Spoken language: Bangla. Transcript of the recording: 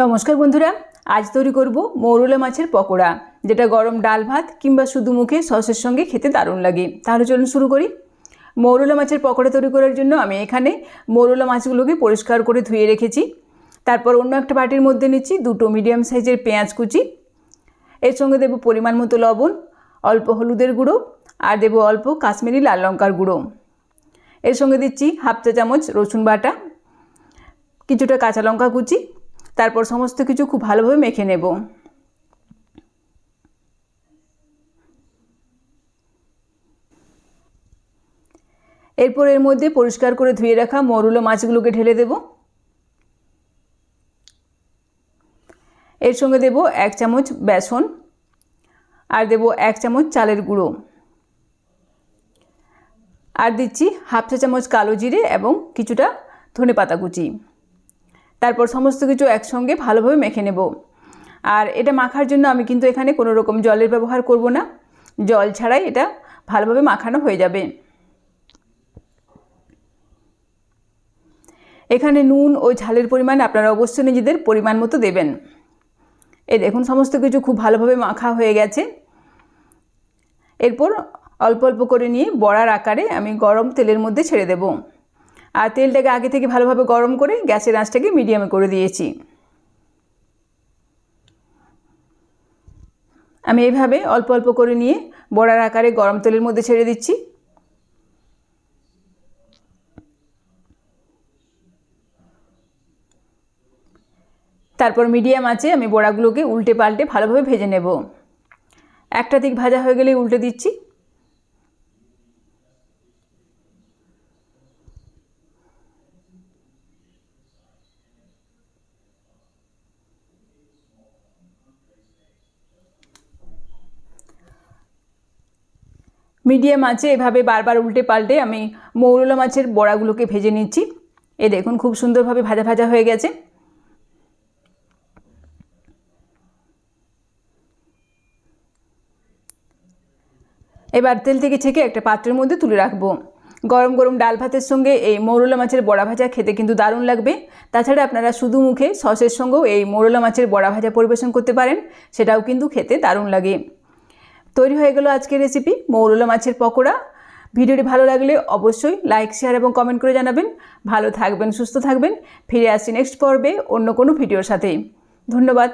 নমস্কার বন্ধুরা, আজ তৈরি করব মৌরলা মাছের পকোড়া, যেটা গরম ডাল ভাত কিংবা শুধু মুখে সসের সঙ্গে খেতে দারুণ লাগে। তাহলে চলুন শুরু করি। মৌরলা মাছের পকোড়া তৈরি করার জন্য আমি এখানে মৌরলা মাছগুলোকে পরিষ্কার করে ধুয়ে রেখেছি। তারপর অন্য একটা বাটির মধ্যে নিচ্ছি দুটো মিডিয়াম সাইজের পেঁয়াজ কুচি। এর সঙ্গে দেবো পরিমাণ মতো লবণ, অল্প হলুদের গুঁড়ো, আর দেবো অল্প কাশ্মীরি লাল লঙ্কার গুঁড়ো। এর সঙ্গে দিচ্ছি হাফ চা চামচ রসুন বাটা, কিছুটা কাঁচা লঙ্কা কুচি তারপর সমস্ত কিছু খুব ভালোভাবে মেখে নেব। এরপর এর মধ্যে পরিষ্কার করে ধুয়ে রাখা মরুলো মাছগুলোকে ঢেলে দেব। এর সঙ্গে দেব এক চামচ বেসন আর দেব এক চামচ চালের গুঁড়ো। আর দিচ্ছি হাফ চা চামচ কালো জিরে এবং কিছুটা ধনে পাতা কুচি। তারপর সমস্ত কিছু একসঙ্গে ভালোভাবে মেখে নেব। আর এটা মাখার জন্য আমি কিন্তু এখানে কোনো রকম জলের ব্যবহার করব না। জল ছাড়াই এটা ভালোভাবে মাখানো হয়ে যাবে। এখানে নুন ও ঝালের পরিমাণ আপনারা অবশ্যই নিজেদের পরিমাণ মতো দেবেন। এই দেখুন, সমস্ত কিছু খুব ভালোভাবে মাখা হয়ে গেছে। এরপর অল্প অল্প করে নিয়ে বড়ার আকারে আমি গরম তেলের মধ্যে ছেড়ে দেবো। আর তেলটাকে আগে থেকে ভালোভাবে গরম করে গ্যাসের আঁচটাকে মিডিয়ামে করে দিয়েছি। আমি এইভাবে অল্প অল্প করে নিয়ে বড়ার আকারে গরম তেলের মধ্যে ছেড়ে দিচ্ছি। তারপর মিডিয়াম আছে আমি বড়াগুলোকে উল্টে পাল্টে ভালোভাবে ভেজে নেব। একটা দিক ভাজা হয়ে গেলে উল্টে দিচ্ছি। মিডিয়াম আছে এভাবে বারবার উল্টে পাল্টে আমি মৌরলা মাছের বড়াগুলোকে ভেজে নিচ্ছি। এ দেখুন, খুব সুন্দরভাবে ভাজা ভাজা হয়ে গেছে। এবার তেল থেকে ছেঁকে একটা পাত্রের মধ্যে তুলে রাখব। গরম গরম ডাল ভাতের সঙ্গে এই মৌরলা মাছের বড়া ভাজা খেতে কিন্তু দারুণ লাগবে। তাছাড়া আপনারা শুধু মুখে সসের সঙ্গেও এই মৌরলা মাছের বড়া ভাজা পরিবেশন করতে পারেন, সেটাও কিন্তু খেতে দারুণ লাগে। তৈরি হয়ে গেল আজকের রেসিপি মৌরলা মাছের পকোড়া। ভিডিওটি ভালো লাগলে অবশ্যই লাইক শেয়ার এবং কমেন্ট করে জানাবেন। ভালো থাকবেন, সুস্থ থাকবেন। ফিরে আসছি নেক্সট পর্বে অন্য কোনো ভিডিওর সাথেই। ধন্যবাদ।